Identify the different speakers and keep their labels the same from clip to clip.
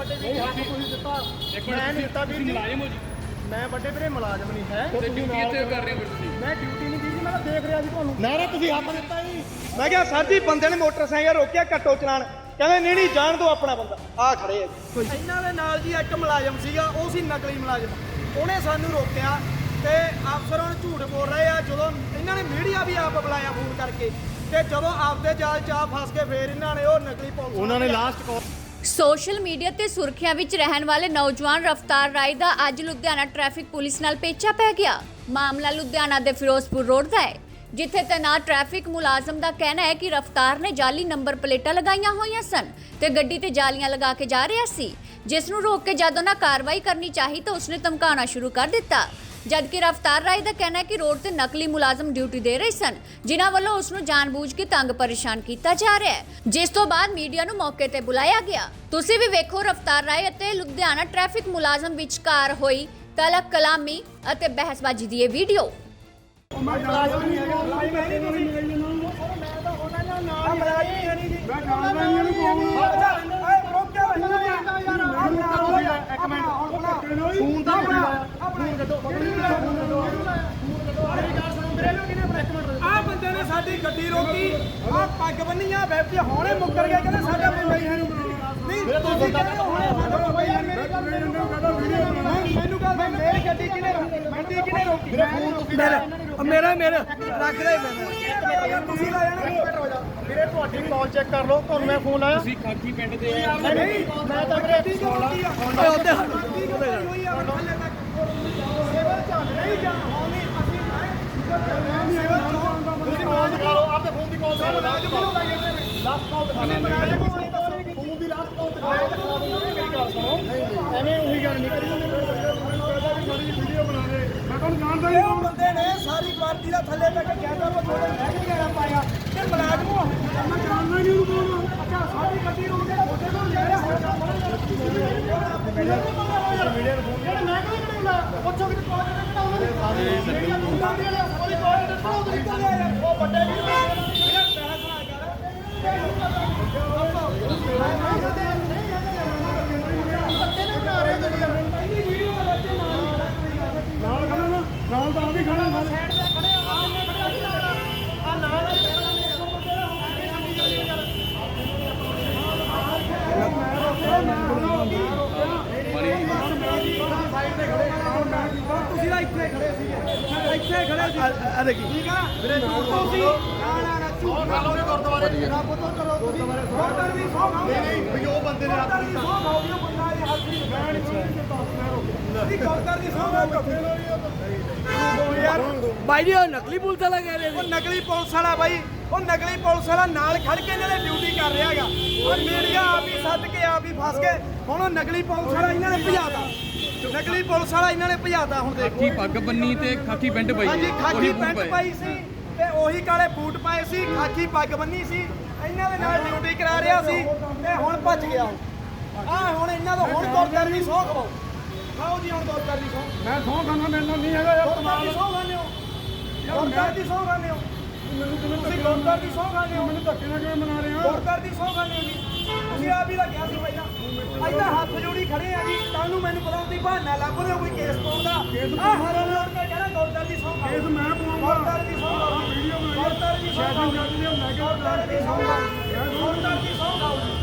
Speaker 1: ਵੱਡੇ ਹੱਥ ਤੁਸੀਂ ਦਿੱਤਾ। ਮੈਂ ਨਹੀਂ ਦਿੱਤਾ ਵੀਰ ਜੀ।
Speaker 2: ਮੁਲਾਜ਼ਮ ਹੋ ਜੀ।
Speaker 1: ਮੈਂ ਵੱਡੇ ਵੀਰੇ ਮੁਲਾਜ਼ਮ ਨਹੀਂ ਹੈ।
Speaker 2: ਤੇ ਡਿਊਟੀ ਇੱਥੇ ਕਰ ਰਹੇ ਹੋ ਤੁਸੀਂ?
Speaker 1: ਮੈਂ ਡਿਊਟੀ ਨਹੀਂ ਵੀਰ ਜੀ ਮੈਂ ਤਾਂ ਦੇਖ ਰਿਹਾ ਸੀ ਤੁਹਾਨੂੰ। ਨਾ ਨਾ ਤੁਸੀਂ ਹੱਥ ਦਿੱਤਾ ਜੀ। ਮੈਂ ਕਿਹਾ ਸਰ ਜੀ ਬੰਦੇ ਨੇ ਮੋਟਰਸਾਈਕਲ ਰੋਕਿਆ ਘੱਟੋ ਚਲਾਣ। ਕਹਿੰਦੇ ਨਹੀਂ ਨਹੀਂ ਜਾਣ ਦਿਓ ਆਪਣਾ ਬੰਦਾ। ਆ ਖੜੇ ਆ ਇਹਨਾਂ ਦੇ ਨਾਲ ਜੀ ਇੱਕ ਮੁਲਾਜ਼ਮ ਸੀਗਾ ਉਹ ਸੀ ਨਕਲੀ ਮੁਲਾਜ਼ਮ। ਉਹਨੇ ਸਾਨੂੰ ਰੋਕਿਆ ਤੇ ਅਫਸਰ ਹੁਣ ਝੂਠ ਬੋਲ ਰਹੇ ਆ। ਜਦੋਂ ਇਹਨਾਂ ਨੇ ਮੀਡੀਆ ਵੀ ਆਪ ਬੁਲਾਇਆ ਫੋਨ ਕਰਕੇ ਤੇ ਜਦੋਂ ਆਪਦੇ ਜਾਲ ਚ ਆ ਫਸ ਕੇ ਫੇਰ ਇਹਨਾਂ ਨੇ ਉਹ ਨਕਲੀ ਪੁਲਿਸ ਉਹਨਾਂ ਨੇ ਲਾਸਟ ਕਾਲ
Speaker 3: ਸੋਸ਼ਲ ਮੀਡੀਆ ਤੇ ਸੁਰਖੀਆਂ ਵਿੱਚ ਰਹਿਣ ਵਾਲੇ ਨੌਜਵਾਨ ਰਫਤਾਰ ਰਾਏ ਦਾ ਅੱਜ ਲੁਧਿਆਣਾ ਟ੍ਰੈਫਿਕ ਪੁਲਿਸ ਨਾਲ ਪੇਚਾ ਪੈ ਗਿਆ। ਮਾਮਲਾ ਲੁਧਿਆਣਾ ਦੇ ਫਿਰੋਜ਼ਪੁਰ ਰੋਡ ਦਾ ਹੈ, ਜਿੱਥੇ ਤੈਨਾਤ ਟ੍ਰੈਫਿਕ ਮੁਲਾਜ਼ਮ ਦਾ ਕਹਿਣਾ ਹੈ ਕਿ ਰਫਤਾਰ ਨੇ ਜਾਲੀ ਨੰਬਰ ਪਲੇਟਾਂ ਲਗਾਈਆਂ ਹੋਈਆਂ ਸਨ ਤੇ ਗੱਡੀ ਤੇ ਜਾਲੀਆਂ ਲਗਾ ਕੇ ਜਾ ਰਿਹਾ ਸੀ। ਜਿਸ ਨੂੰ ਰੋਕ ਕੇ ਜਦ ਉਹਨਾਂ ਕਾਰਵਾਈ ਕਰਨੀ ਚਾਹੀ ਤਾਂ ਉਸਨੇ ਧਮਕਾਉਣਾ ਸ਼ੁਰੂ ਕਰ ਦਿੱਤਾ। ਜਦਕਿ ਰਫਤਾਰ ਰਾਏ ਦਾ ਕਹਿਣਾ ਹੈ ਕਿ ਰੋਡ ਤੇ ਨਕਲੀ ਮੁਲਾਜ਼ਮ ਡਿਊਟੀ ਦੇ ਰਹੇ ਸਨ ਜਿਨ੍ਹਾਂ ਵੱਲੋਂ ਉਸ ਨੂੰ ਜਾਣਬੁੱਝ ਕੇ ਤੰਗ ਪਰੇਸ਼ਾਨ ਕੀਤਾ ਜਾ ਰਿਹਾ ਹੈ। ਜਿਸ ਤੋਂ ਬਾਅਦ ਮੀਡੀਆ ਨੂੰ ਮੌਕੇ ਤੇ ਬੁਲਾਇਆ ਗਿਆ। ਤੁਸੀਂ ਵੀ ਵੇਖੋ ਰਫਤਾਰ ਰਾਏ ਅਤੇ ਲੁਧਿਆਣਾ ਟ੍ਰੈਫਿਕ ਮੁਲਾਜ਼ਮ ਵਿਚਕਾਰ ਹੋਈ ਤਲਕ ਕਲਾਮੀ ਅਤੇ ਬਹਿਸਬਾਜ਼ੀ ਦੀ ਇਹ ਵੀਡੀਓ।
Speaker 1: ਮੁਲਾਜ਼ਮ ਨਹੀਂ ਹੈਗਾ ਮੁਲਾਜ਼ਮ ਹੈ ਨਹੀਂ ਤੁਸੀਂ ਮੈਂ ਤਾਂ ਉਹਨਾਂ ਨਾਲ ਨਾਲ ਹੀ ਮੁਲਾਜ਼ਮ ਹੀ ਹੈ ਨਹੀਂ ਜੀ। ਮੈਂ ਜਾਣਦਾ ਨਹੀਂ ਇਹਨੂੰ ਕੌਣ ਓਏ ਰੁਕ ਜਾ। ਇੱਕ ਮਿੰਟ। ਫੋਨ ਬਣਾਇਆ ਫੋਨ ਕੱਢੋ ਆ ਬੰਦੇ ਨੇ ਸਾਡੀ ਗੱਡੀ ਰੋਕੀ। ਆ ਪੱਗ ਬੰਨੀ ਆ ਵੈਬ ਤੇ ਹੁਣੇ ਮੁੱਕਰ ਗਏ ਕਹਿੰਦੇ ਸਾਡਾ ਬੰਦਾ ਹੀ ਨਹੀਂ ਤੁਸੀਂ ਕਹਿੰਦੇ ਹੁਣੇ ਸਾਡਾ ਬੰਦਾ ਹੀ ਮੇਰੀ ਗੱਲ ਮੈਨੂੰ ਗੱਲ ਮੇਰੀ ਗੱਡੀ ਕਿਨੇ ਰੋਕੀ? ਕਿਨੇ ਰੋਕੀ? ਮੇਰਾ ਮੇਰਾ ਰੱਖ ਲੈ ਮੇਰਾ। ਤੁਸੀਂ ਲਾਇਆ ਨਾ ਵੀਰੇ ਤੁਹਾਡੀ ਕਾਲ ਚੈੱਕ ਕਰ ਲਓ ਤੁਹਾਨੂੰ ਮੈਂ ਫੋਨ ਲਾਇਆ।
Speaker 2: ਤੁਸੀਂ ਖਾਕੀ ਪਿੰਡ ਦੇ ਆ।
Speaker 1: ਨਹੀਂ ਮੈਂ ਤਾਂ ਵੀਰੇ ਓਏ ਉੱਤੇ ਹਟ ਸੇਵਾ ਚੱਲ ਰਹੀ ਜਾਂ ਹੋਣੀ ਅਸੀਂ ਸੇਵਾ ਤੁਸੀਂ ਕਾਲ ਦਿਖਾ ਲਓ। ਆਪਦੇ ਫੋਨ ਦੀ ਕਾਲ ਦਿਖਾ ਲਓ ਲਾਸਟ ਕਾਲ ਦਿਖਾ ਲਓ ਫੋਨ ਦੀ ਲਾਸਟ ਕਾਲ ਐਵੇਂ ਉਹੀ ਗੱਲ ਨਹੀਂ ਕਰੀ ਮੈਂ ਤੁਹਾਨੂੰ ਜਾਣਦਾ ਹੀ ਨਹੀਂ ਬੰਦੇ ਨੇ ਸਾਰੀ ਪਾਰਟੀ ਦਾ ਥੱਲੇ ਤੱਕ ਕਹਿੰਦਾ ਮੈਂ ਥੋੜੇ ਲੈ ਕੇ ਗਿਆ ਪਾਇਆ ਤੇ ਮਲਾਜ਼ਮ ਮੈਂ ਜਾਣਦਾ ਹੀ ਨਹੀਂ ਉਹਨੂੰ ਕੌਣ ਅੱਛਾ ਸਾਡੀ ਗੱਡੀ ਰੋਕ ਕੇ ਤੁਹਾਡੇ ਕੋਲ ਲੈ ਰਿਹਾ ਹੋਇਆ ਵੀਡੀਓ ਨੂੰ ਫੋਨ ਜਿਹੜਾ ਮੈਂ ਕਿਉਂ ਬਣਾਉਂਦਾ ਪੁੱਛੋ ਕਿ ਕਾਲ ਕਿਹੜਾ ਉਹਨਾਂ ਦੇ ਸਾਹਮਣੇ ਉਹਦੀ ਕਾਲ ਕਿਹੜਾ ਉਹ ਨਿਕਲ ਗਿਆ ਯਾਰ ਉਹ ਵੱਡੇ ਵੀਰ ਮੇਰਾ ਪੈਸਾ ਖਾ ਨਾਲ ਖੜਾ ਨਾ ਨਾਲ ਤਾਂ ਆ ਵੀ ਖੜਾ ਨਾਲ ਆ ਨਾਲ ਤੁਸੀਂ ਤਾਂ ਇੱਥੇ ਖੜੇ ਸੀਗੇ ਇੱਥੇ ਖੜੇ ਸੀ ਅਰੇ ਕੀ ਠੀਕ ਆ ਵੀਰੇ ਝੂਠ ਤੁਸੀਂ ਨਾ ਨਾ ਨਾ ਝੂਠ ਨਾ ਲਓ ਗੁਰਦੁਆਰੇ ਰੱਬ ਤੋਂ ਕਰੋ ਤੁਸੀਂ ਗੁਰਦੁਆਰੇ ਦੀ ਸੌ ਖਾਓ ਨਹੀਂ ਨਹੀਂ ਵੀ ਉਹ ਬੰਦੇ ਨੇ ਗੁਰਦੁਆਰੇ ਦੀ ਸੌ ਖਾਓ ਵੀ ਉਹ ਬੰਦਾ ਇਹ ਹੱਥ ਨਹੀਂ ਮੈਂ ਨਹੀਂ ਨਹੀਂ ਗੁਰਦੁਆਰੇ ਦੀ ਸੌ ਖਾਓ ਯਾਰ
Speaker 4: ਬਾਈ ਜੀ ਉਹ ਨਕਲੀ ਪੁਲਿਸ ਵਾਲਾ ਕਹਿ ਰਹੇ
Speaker 1: ਉਹ ਨਕਲੀ ਪੁਲਿਸ ਵਾਲਾ ਬਾਈ ਉਹ ਨਕਲੀ ਪੁਲਿਸ ਵਾਲਾ ਨਾਲ ਖੜ ਕੇ ਇਹਨਾਂ ਦੇ ਡਿਊਟੀ ਕਰ ਰਿਹਾ ਹੈਗਾ। ਉਹ ਮੀਡੀਆ ਆਪ ਹੀ ਸੱਦ ਕੇ ਆਪ ਹੀ ਫਸ ਗਏ ਹੁਣ ਉਹ ਨਕਲੀ ਪੁਲਿਸ ਵਾਲਾ ਇਹਨਾਂ ਨੇ ਭਜਾਤਾ। ਨਕਲੀ ਪੁਲਿਸ ਵਾਲਾ ਇਹਨਾਂ ਨੇ ਭਜਾਤਾ ਹੁਣ ਦੇਖੋ।
Speaker 2: ਖਾਕੀ ਪੱਗ ਬੰਨੀ ਤੇ ਖਾਕੀ ਪਿੰਡ ਪਾਈ।
Speaker 1: ਹਾਂਜੀ। ਖਾਕੀ ਪੈਂਟ। ਪਾਈ ਸੀ ਤੇ ਉਹੀ ਕਾਲੇ ਬੂਟ ਪਾਏ ਸੀ ਖਾਕੀ ਪੱਗ ਬੰਨੀ ਸੀ। ਇਹਨਾਂ ਦੇ ਨਾਲ ਡਿਊਟੀ ਕਰਾ ਰਿਹਾ ਸੀ ਤੇ ਹੁਣ ਭੱਜ ਗਿਆ ਆ ਹੁਣ ਇਹਨਾਂ ਦਾ ਹੁਣ ਗੁਰਦਾਰ ਦੀ ਸੌਂ ਖਵਾਓ ਖਾਓ ਜੀ ਹੁਣ ਗੁਰਦਾਰ ਦੀ ਸੌਂ
Speaker 4: ਮੈਂ ਸੌਂ ਖਾਣਾ ਮੈਨੂੰ ਨਹੀਂ ਹੈਗਾ ਯਾਰ
Speaker 1: ਗੁਰਦਾਰ ਦੀ ਸੌਂ ਖਾਣੇ ਹੋ ਗੁਰਦਾਰ ਦੀ ਸੌਂ ਖਾਣੇ ਹੋ ਤੁਸੀਂ ਗੁਰਦਾਰ ਦੀ ਸੌਂ ਖਾਣੇ ਹੋ
Speaker 4: ਮੈਨੂੰ ਧੱਕੇ ਨਾਲ ਕਿਵੇਂ ਮਨਾ ਰਹੇ ਹੋ
Speaker 1: ਗੁਰਦਾਰ ਦੀ ਸੌਂ ਖਾਣੇ ਹੋ ਜੀ ਤੁਸੀਂ ਆਪ ਹੀ ਤਾਂ ਕਿਹਾ ਸੀ ਪਹਿਲਾਂ ਐਦਾਂ ਹੱਥ ਜੋੜੀ ਖੜੇ ਆ ਜੀ ਤੁਹਾਨੂੰ ਮੈਨੂੰ ਪਤਾ ਹੁੰਦੀ ਬਹਾਨਾ ਲੱਭ ਰਹੇ ਹੋ ਕੋਈ ਕੇਸ ਪਾਉਣ ਦਾ ਆ ਹਰ ਲੋੜ ਕੇ ਕਹਿਣਾ ਗੁਰਦਾਰ ਦੀ ਸੌਂ
Speaker 4: ਕੇਸ ਮੈਂ ਪਵਾਉਂਗਾ
Speaker 1: ਗੁਰਦਾਰ ਦੀ ਸੌਂ
Speaker 4: ਵੀਡੀਓ ਬਣਾਈ
Speaker 1: ਗੁਰਦਾਰ ਦੀ ਸੌਂ ਗੁਰਦਾਰ ਦੀ ਸੌਂ ਗੁਰਦਾਰ ਦੀ ਸੌਂ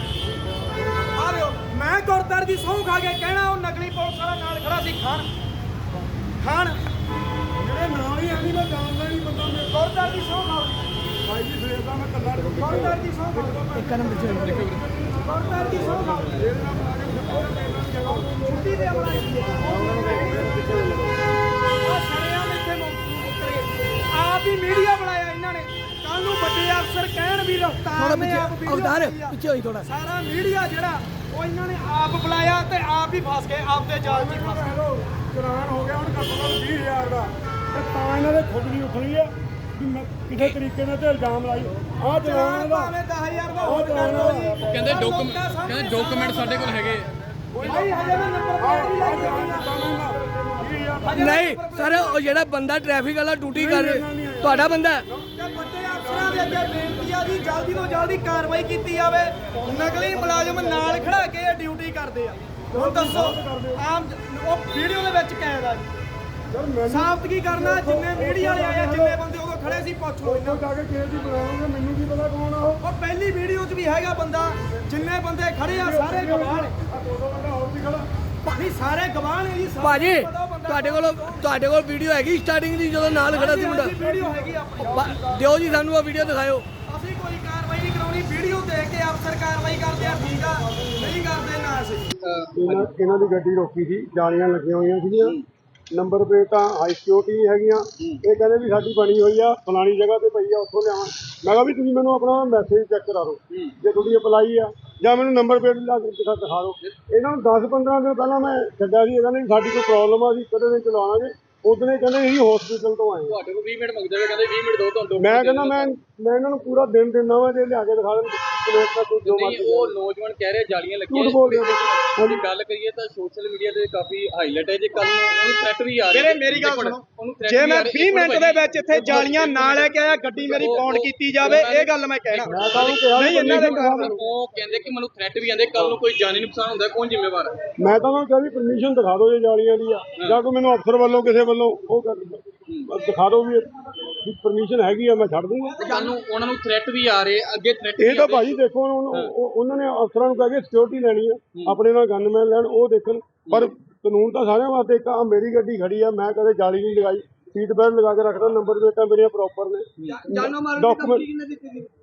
Speaker 1: ਗੁਰਦਾਰ ਦੀ ਸੌਂ ਖਾ ਕੇ ਕਹਿਣਾ ਉਹ ਨਕਲੀ ਪੁਲਿਸ ਵਾਲਾ ਨਾਲ ਖੜਾ ਸੀ ਖਾਨ। ਖਾਨ।
Speaker 4: ਮੇਰੇ ਨਾਲ ਹੀ ਆਂਦੀ ਮੈਂ ਜਾਣਦਾ ਨਹੀਂ ਬੰਦਾ ਮੇਰੇ
Speaker 1: ਗੁਰਦਾਰ ਦੀ ਸੌਂ ਖਾਓ
Speaker 4: ਭਾਈ ਜੀ ਸਵੇਰ ਦਾ ਮੈਂ ਕੱਲਾ
Speaker 1: ਗੁਰਦਾਰ ਦੀ ਸੌਂ ਖਾਓ ਇੱਕ ਨੰਬਰ ਚ ਗੁਰਦਾਰ ਦੀ ਸੌਂ ਖਾਓ ਛੁੱਟੀ ਦੇ ਅਮਲਾ ਆ ਸ਼ਰਿਆਮ ਇੱਥੇ ਮੁੱਕਰ ਗਏ। ਆਪ ਹੀ ਮੀਡੀਆ ਬਣਾਇਆ ਇਹਨਾਂ ਨੇ। ਕੱਲ ਨੂੰ ਵੱਡੇ ਅਫਸਰ ਕਹਿਣ ਵੀ ਰਫਤਾਰ ਨੇ ਆਪ ਵੀਡੀਓ
Speaker 4: ਅਵਤਾਰ। ਪਿੱਛੇ ਹੋਈ ਥੋੜਾ
Speaker 1: ਸਾਰਾ ਮੀਡੀਆ ਜਿਹੜਾ ਉਹ ਇਹਨਾਂ ਨੇ ਆਪ ਬੁਲਾਇਆ ਤੇ ਆਪ ਹੀ ਫਸ ਗਏ ਆਪਦੇ ਜਾਲ 'ਚ ਹੀ ਫਸ ਗਏ।
Speaker 4: ਚਲਾਨ ਹੋ ਗਿਆ ਹੁਣ ਘੱਟੋ ਘੱਟ 20000 ਦਾ। ਤੇ ਤਾਂ ਇਹਨਾਂ ਦੇ ਖੁਦ ਨਹੀਂ ਉੱਠਣੀ ਹੈ ਵੀ ਮੈਂ ਕਿਸੇ ਤਰੀਕੇ ਨਾਲ ਤੇ ਇਲਜ਼ਾਮ ਲਾਈ। ਆਹ ਚਲਾਨ ਦਾ।
Speaker 1: ਭਾਵੇਂ 10000 ਦਾ ਹੋਰ ਕਰ ਲਓ ਜੀ।
Speaker 2: ਕਹਿੰਦੇ ਡਾਕੂਮੈਂਟ ਕਹਿੰਦੇ ਡਾਕੂਮੈਂਟ ਸਾਡੇ ਕੋਲ ਹੈਗੇ।
Speaker 1: ਭਾਈ ਹਜੇ ਮੈਂ ਨੰਬਰ ਪਲੇਟ ਵੀ ਲੈ ਕੇ ਆਉਣਾ
Speaker 4: ਨਹੀਂ ਸਰ ਉਹ ਜਿਹੜਾ ਬੰਦਾ ਟ੍ਰੈਫਿਕ ਵਾਲਾ ਡਿਊਟੀ ਕਰ ਰਿਹਾ ਤੁਹਾਡਾ ਬੰਦਾ ਹੈ?
Speaker 1: ਤੇ ਵੱਡੇ ਅਫਸਰਾਂ ਦੇ ਅੱਗੇ ਬੇਨਤੀ ਆ ਜੀ ਜਲਦੀ ਤੋਂ ਜਲਦੀ ਕਾਰਵਾਈ ਕੀਤੀ ਜਾਵੇ। ਨਕਲੀ ਮੁਲਾਜ਼ਮ ਨਾਲ ਖੜਾ ਕੇ ਇਹ ਡਿਊਟੀ ਕਰਦੇ ਆ। ਹੁਣ ਦੱਸੋ ਆਮ ਉਹ ਵੀਡੀਓ ਦੇ ਵਿੱਚ ਕੈਦ ਆ ਜੀ। ਸਾਬਤ ਕੀ ਕਰਨਾ ਜਿੰਨੇ ਮੀਡੀਆ ਵਾਲੇ ਆਏ ਆ, ਜਿੰਨੇ ਬੰਦੇ ਉਦੋਂ ਖੜੇ ਸੀ ਪੁੱਛ ਲਓ ਇਹਨਾਂ
Speaker 4: ਜਾ ਕੇ ਕਿਸੇ ਦੀ ਬੁਲਾਉਂਗੇ ਮੈਨੂੰ ਕੀ ਪਤਾ ਕੌਣ ਆ ਉਹ।
Speaker 1: ਉਹ ਪਹਿਲੀ ਵੀਡੀਓ 'ਚ ਵੀ ਹੈਗਾ ਬੰਦਾ ਜਿੰਨੇ ਬੰਦੇ ਖੜੇ ਆ ਸਾਰੇ ਗਵਾਹ ਨੇ।
Speaker 4: ਆ ਦੋ ਦੋ ਬੰਦਾ ਹੋਰ ਵੀ ਖੜਾ।
Speaker 1: ਨਹੀਂ ਸਾਰੇ ਗਵਾਹ ਨੇ ਜੀ
Speaker 5: ਭਾਜੀ ਤੁਹਾਡੇ ਕੋਲ ਤੁਹਾਡੇ ਕੋਲ ਵੀਡੀਓ ਹੈਗੀ ਸਟਾਰਟਿੰਗ ਦੀ ਜਦੋਂ ਨਾਲ ਖੜਾ ਸੀ ਮੁੰਡਾ?
Speaker 1: ਵੀਡੀਓ ਹੈਗੀ ਆਪਣੀ।
Speaker 5: ਬਾ- ਦਿਓ ਜੀ ਸਾਨੂੰ ਉਹ ਵੀਡੀਓ ਦਿਖਾਓ
Speaker 1: ਅਸੀਂ ਕੋਈ ਕਾਰਵਾਈ ਨਹੀਂ ਕਰਾਉਣੀ ਵੀਡੀਓ ਦੇਖ ਕੇ ਅਫਸਰ ਕਾਰਵਾਈ ਕਰਦੇ ਆ, ਠੀਕ ਆ, ਨਹੀਂ ਕਰਦੇ ਨਾ ਅਸੀਂ।
Speaker 4: ਇਹਨਾਂ ਇਹਨਾਂ ਦੀ ਗੱਡੀ ਰੋਕੀ ਸੀ, ਜਾਲੀਆਂ ਲੱਗੀਆਂ ਹੋਈਆਂ ਸੀਗੀਆਂ। ਨੰਬਰ ਪਲੇਟ ਤਾਂ ਹਾਈ ਸਿਕਿਉਰਿਟੀ ਹੈਗੀਆਂ। ਇਹ ਕਹਿੰਦੇ ਵੀ ਸਾਡੀ ਬਣੀ ਹੋਈ ਆ, ਫਲਾਣੀ ਜਗ੍ਹਾ ਤੇ ਪਈ ਆ, ਉੱਥੋਂ ਲਿਆਵਾਂ। ਮੈਂ ਕਿਹਾ ਵੀ ਤੁਸੀਂ ਮੈਨੂੰ ਆਪਣਾ ਮੈਸੇਜ ਚੈੱਕ ਕਰਾ ਦਿਓ, ਜੇ ਤੁਹਾਡੀ ਅਪਲਾਈ ਆ। ਜਾਂ ਮੈਨੂੰ ਨੰਬਰ ਪਲੇਟ ਲਾ ਕੇ ਦਿਖਾ ਦਿਖਾ ਦਿਓ। ਇਹਨਾਂ ਨੂੰ 10 15 ਦਿਨ ਪਹਿਲਾਂ ਮੈਂ ਛੱਡਿਆ ਸੀ ਇਹ ਕਹਿੰਦੇ ਵੀ ਸਾਡੀ ਕੋਈ ਪ੍ਰੋਬਲਮ ਆ ਸੀ ਕਦੇ ਨਹੀਂ ਚਲਾਵਾਂਗੇ ਉਦੋਂ ਹੀ ਕਹਿੰਦੇ ਅਸੀਂ ਹਸਪੀਟਲ ਤੋਂ ਆਏ ਹਾਂ।
Speaker 2: ਤੁਹਾਡੇ ਕੋਲ 20 ਮਿੰਟ ਮੰਗਦੇ ਹੋਏ ਕਹਿੰਦੇ 20 ਮਿੰਟ ਦਿਓ ਤੁਹਾਨੂੰ
Speaker 4: ਮੈਂ ਕਹਿੰਦਾ ਮੈਂ ਮੈਂ ਇਹਨਾਂ ਨੂੰ ਪੂਰਾ ਦਿਨ ਦਿੰਦਾ ਵਾਂ ਜੇ ਲਿਆ ਕੇ ਦਿਖਾ ਦੇਣ ਪਲੇਟ ਦਾ ਕੋਈ ਜੋ
Speaker 2: ਨਹੀਂ
Speaker 4: ਮਰਜ਼ੀ
Speaker 2: ਉਹ ਨੌਜਵਾਨ ਕਹਿ ਰਹੇ ਜਾਲੀਆਂ ਲੱਗੀਆਂ
Speaker 4: ਝੂਠ ਬੋਲ ਰਹੇ ਹੋ।
Speaker 2: ਜੇ ਗੱਲ ਕਰੀਏ ਤਾਂ ਸੋਸ਼ਲ ਮੀਡੀਆ ਤੇ ਕਾਫੀ ਹਾਈਲਾਈਟ ਹੈ ਜੇ ਕੱਲ ਨੂੰ ਉਹਨੂੰ ਥ੍ਰੈਟ ਵੀ ਆ ਰਿਹਾ
Speaker 1: ਵੀਰੇ ਮੇਰੀ ਗੱਲ ਸੁਣੋ।
Speaker 2: ਉਹਨੂੰ threat
Speaker 1: ਜੇ
Speaker 2: ਵੀ
Speaker 1: ਮੈਂ
Speaker 2: ਆ ਰਿਹਾ।
Speaker 1: 20
Speaker 2: ਇੱਕ
Speaker 1: ਮਿੰਟ
Speaker 2: ਮਿੰਟ
Speaker 1: ਦੇ ਵਿੱਚ ਇੱਥੇ ਜਾਲੀਆਂ ਨਾ ਲੈ ਕੇ ਆਇਆ ਗੱਡੀ ਮੇਰੀ ਪੌਂਡ ਕੀਤੀ ਜਾਵੇ ਇਹ ਗੱਲ ਮੈਂ ਕਹਿਣਾ।
Speaker 4: ਮੈਂ ਤਾਂ ਉਹਨੂੰ ਕਿਹਾ
Speaker 1: ਨਹੀਂ ਇਹਨਾਂ ਦੇ
Speaker 2: ਭਾਜੀ, ਉਹ ਕਹਿੰਦੇ ਕਿ ਮੈਨੂੰ ਥ੍ਰੈਟ ਵੀ ਆਂਦੇ ਕੱਲ ਨੂੰ ਕੋਈ ਜਾਨੀ ਨੁਕਸਾਨ ਹੁੰਦਾ ਕੌਣ ਜ਼ਿੰਮੇਵਾਰ ਹੈ?
Speaker 4: ਮੈਂ ਤਾਂ ਉਹਨਾਂ ਨੂੰ ਕਿਹਾ ਵੀ ਪਰਮਿਸ਼ਨ ਦਿਖਾ ਦਿਓ ਜੇ ਜਾਲੀਆਂ ਦੀ ਆ। ਜਾਂ ਕੋਈ ਮੈਨੂੰ ਅਫਸਰ ਵੱਲੋਂ ਕਿਸੇ ਵੱਲੋਂ ਉਹ ਕਰ ਬਸ ਦਿਖਾ ਦਿਓ ਵੀ ਵੀ ਪਰਮਿਸ਼ਨ ਹੈਗੀ ਆ ਮੈਂ ਛੱਡ ਦੂੰਗਾ।
Speaker 2: ਕੱਲ ਨੂੰ ਉਹਨਾਂ ਨੂੰ ਥ੍ਰੈਟ ਵੀ ਆ ਰਹੇ ਅੱਗੇ ਥ੍ਰੈਟ
Speaker 4: ਇਹ ਤਾਂ ਭਾਜੀ ਦੇਖੋ ਹੁਣ ਉਹਨੂੰ- ਉਹ- ਉਹਨਾਂ ਨੇ ਅਫਸਰਾਂ ਨੂੰ ਕਹਿ ਕੇ ਸਿਕਿਉਰਿਟੀ ਲੈਣੀ ਆ ਆਪਣੇ ਨਾਲ ਗਨਮੈਨ ਲੈਣ ਉਹ ਦੇਖਣ। ਪਰ ਕਾਨੂੰਨ ਤਾਂ ਸਾਰਿਆਂ ਵਾਸਤੇ ਇੱਕ ਆ ਮੇਰੀ ਗੱਡੀ ਖੜੀ ਆ ਮੈਂ ਕਦੇ ਜਾਲੀ ਨਹੀਂ ਲਗਾਈ। ਸੀਟ ਬੈਲਟ ਲਗਾ ਕੇ ਰੱਖਦਾ ਨੰਬਰ ਪਲੇਟਾਂ ਮੇਰੀਆਂ ਪ੍ਰੋਪਰ ਨੇ।
Speaker 1: ਜਾਨੋ ਮਾਰਨ
Speaker 4: ਡਾਕੂਮੈਂਟ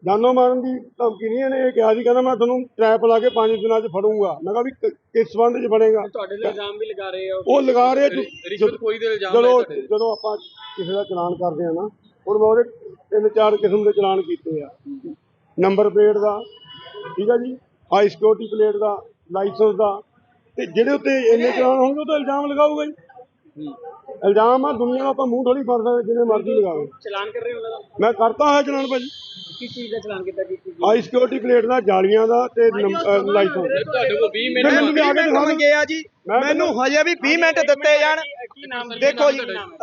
Speaker 4: ਜਾਨੋਂ ਮਾਰਨ ਦੀ ਧਮਕੀ ਨਹੀਂ ਇਹਨੇ ਇਹ ਕਿਹਾ ਸੀ ਕਹਿੰਦਾ ਮੈਂ ਤੁਹਾਨੂੰ ਟ੍ਰੈਪ ਲਾ ਕੇ ਪੰਜ ਦਿਨਾਂ 'ਚ ਫੜੂੰਗਾ। ਮੈਂ ਕਿਹਾ ਵੀ ਕ- ਕਿਸ ਸੰਬੰਧ 'ਚ ਫੜੇਗਾ?
Speaker 2: ਤੁਹਾਡੇ ਲਈ ਇਲਜ਼ਾਮ ਵੀ ਲਗਾ ਰਹੇ ਆ
Speaker 4: ਉਹ ਲਗਾ ਰਹੇ ਜੋ-
Speaker 2: ਰਿਸ਼ਵਤ ਕੋਈ ਦੇ ਇਲਜ਼ਾਮ
Speaker 4: ਜਦੋਂ
Speaker 2: ਲਾਏ ਤੁਹਾਡੇ
Speaker 4: ਜਦੋਂ ਆਪਾਂ ਕਿਸੇ ਦਾ ਚਲਾਨ ਕਰਦੇ ਆ ਨਾ ਹੁਣ ਮੈਂ ਉਹਦੇ ਤਿੰਨ ਚਾਰ ਕਿਸਮ ਦੇ ਚਲਾਨ ਕੀਤੇ ਆ। ਨੰਬਰ ਪਲੇਟ ਦਾ ਠੀਕ ਆ ਜੀ? ਹਾਈ ਸਿਕਿਉਰਿਟੀ ਪਲੇਟ ਦਾ ਲਾਇਸੈਂਸ ਦਾ ਤੇ ਜਿਹੜੇ ਉੱਤੇ ਇੰਨੇ ਚਲਾਨ ਹੋਣਗੇ ਉਹ ਤਾਂ ਇਲਜ਼ਾਮ ਲਗਾਊਗਾ ਜੀ ਇਲਜ਼ਾਮ ਆ ਦੁਨੀਆ ਦਾ ਆਪਾਂ ਮੂੰਹ ਥੋੜੀ ਫੜ ਸਕਦੇ ਜਿੰਨੇ ਮਰਜ਼ੀ ਲਗਾਵੇ
Speaker 2: ਚਲਾਨ ਕਰ ਰਹੇ ਹੋ ਉਹਨਾਂ ਦਾ
Speaker 4: ਮੈਂ ਕਰਤਾ ਹੈ ਚਲਾਨ ਭਾਜੀ।
Speaker 2: ਕਿਸ ਚੀਜ਼ ਦਾ ਚਲਾਨ ਕੀਤਾ ਜੀ?
Speaker 4: ਹਾਈ ਸਿਕਿਉਰਿਟੀ ਪਲੇਟ ਦਾ ਜਾਲੀਆਂ ਦਾ ਤੇ ਲਾਇਸੈਂਸ
Speaker 2: ਤੁਹਾਡੇ ਕੋਲ 20 ਮਿੰਟ
Speaker 4: ਮੈਨੂੰ ਆ ਕੇ ਦਿਖਾ
Speaker 1: ਆ ਜੀ। ਮੈਨੂੰ ਹਜੇ ਵੀ 20 ਮਿੰਟ ਦਿੱਤੇ ਜਾਣ। ਦੇਖੋ ਜੀ